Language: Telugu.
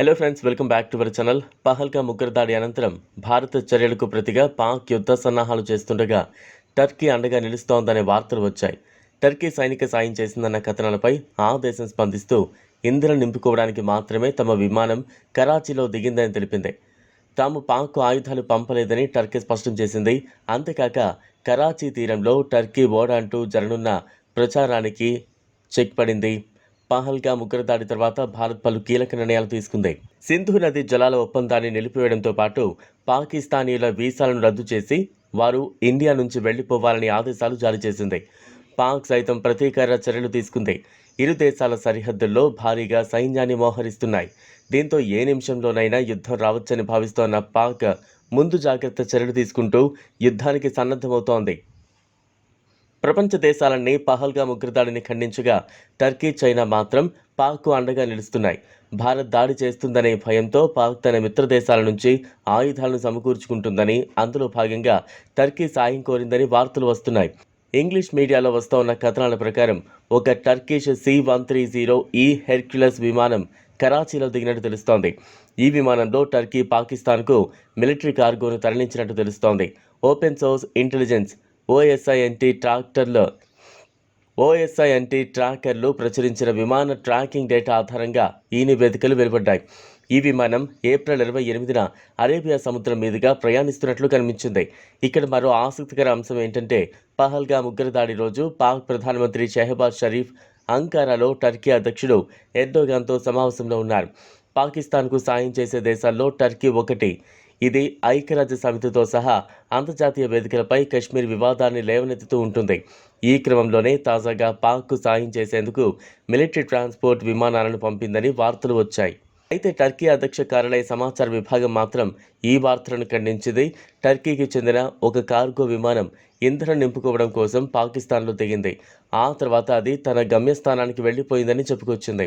Hello friends welcome back to our channel పహల్గా ముగ్గురదాడి అనంతరం భారత చర్యలకు ప్రతిగా పాక్ యుద్ధ సన్నాహాలు చేస్తుండగా టర్కీ అండగా నిలుస్తోందనే వార్తలు వచ్చాయి. టర్కీ సైనిక సాయం చేసిందన్న కథనాలపై ఆ దేశం స్పందిస్తూ ఇంధనం నింపుకోవడానికి మాత్రమే తమ విమానం కరాచీలో దిగిందని తెలిపింది. తాము పాక్ ఆయుధాలు పంపలేదని టర్కీ స్పష్టం చేసింది. అంతేకాక కరాచీ తీరంలో టర్కీ ఓడ అంటూ జరనున్న ప్రచారానికి చెక్ పడింది. పహల్గా ముగ్గురు దాడి తర్వాత భారత్ పలు కీలక నిర్ణయాలు తీసుకుంది. సింధు నది జలాల ఒప్పందాన్ని నిలిపివేయడంతో పాటు పాకిస్తానీయుల వీసాలను రద్దు చేసి వారు ఇండియా నుంచి వెళ్ళిపోవాలని ఆదేశాలు జారీ చేసింది. పాక్ సైతం ప్రతీకార చర్యలు తీసుకుంది. ఇరు దేశాల సరిహద్దుల్లో భారీగా సైన్యాన్ని మోహరిస్తున్నాయి. దీంతో ఏ నిమిషంలోనైనా యుద్ధం రావచ్చని భావిస్తోన్న పాక్ ముందు జాగ్రత్త చర్యలు తీసుకుంటూ యుద్ధానికి సన్నద్ధమవుతోంది. ప్రపంచ దేశాలన్నీ పహల్గా ఉగ్రదాడిని ఖండించగా టర్కీ చైనా మాత్రం పాక్కు అండగా నిలుస్తున్నాయి. భారత్ దాడి చేస్తుందనే భయంతో పాక్ తన మిత్ర దేశాల నుంచి ఆయుధాలను సమకూర్చుకుంటుందని అందులో భాగంగా టర్కీ సాయం కోరిందని వార్తలు వస్తున్నాయి. ఇంగ్లీష్ మీడియాలో వస్తోన్న కథనాల ప్రకారం ఒక Turkish C one three zero ఈ హెర్క్యులస్ విమానం కరాచీలో దిగినట్టు తెలుస్తోంది. ఈ విమానంలో టర్కీ పాకిస్తాన్కు మిలిటరీ కార్గోను తరలించినట్టు తెలుస్తోంది. ఓపెన్ సోర్స్ ఇంటెలిజెన్స్ ఓఎస్ఐఎన్టీ ట్రాక్టర్లు ఓఎస్ఐఎన్టీ ట్రాకర్లు ప్రచురించిన విమాన ట్రాకింగ్ డేటా ఆధారంగా ఈ నివేదికలు వెలువడ్డాయి. ఈ విమానం ఏప్రిల్ ఇరవై ఎనిమిదిన అరేబియా సముద్రం మీదుగా ప్రయాణిస్తున్నట్లు కనిపించింది. ఇక్కడ మరో ఆసక్తికర అంశం ఏంటంటే పహల్గా ముగ్గురు దాడి రోజు పాక్ ప్రధానమంత్రి షెహబాజ్ షరీఫ్ అంకారాలో టర్కీ అధ్యక్షుడు ఎర్దోగాన్తో సమావేశంలో ఉన్నారు. పాకిస్తాన్కు సాయం చేసే దేశాల్లో టర్కీ ఒకటి. ఇది ఐక్యరాజ్య సమితితో సహా అంతర్జాతీయ వేదికలపై కశ్మీర్ వివాదాన్ని లేవనెత్తుతూ ఉంటుంది. ఈ క్రమంలోనే తాజాగా పాక్కు సాయం చేసేందుకు మిలిటరీ ట్రాన్స్పోర్ట్ విమానాలను పంపిందని వార్తలు వచ్చాయి. అయితే టర్కీ అధ్యక్ష కార్యాలయ సమాచార విభాగం మాత్రం ఈ వార్తలను ఖండించింది. టర్కీకి చెందిన ఒక కార్గో విమానం ఇంధనం నింపుకోవడం కోసం పాకిస్తాన్లో దిగింది. ఆ తర్వాత అది తన గమ్యస్థానానికి వెళ్ళిపోయిందని చెప్పుకొచ్చింది.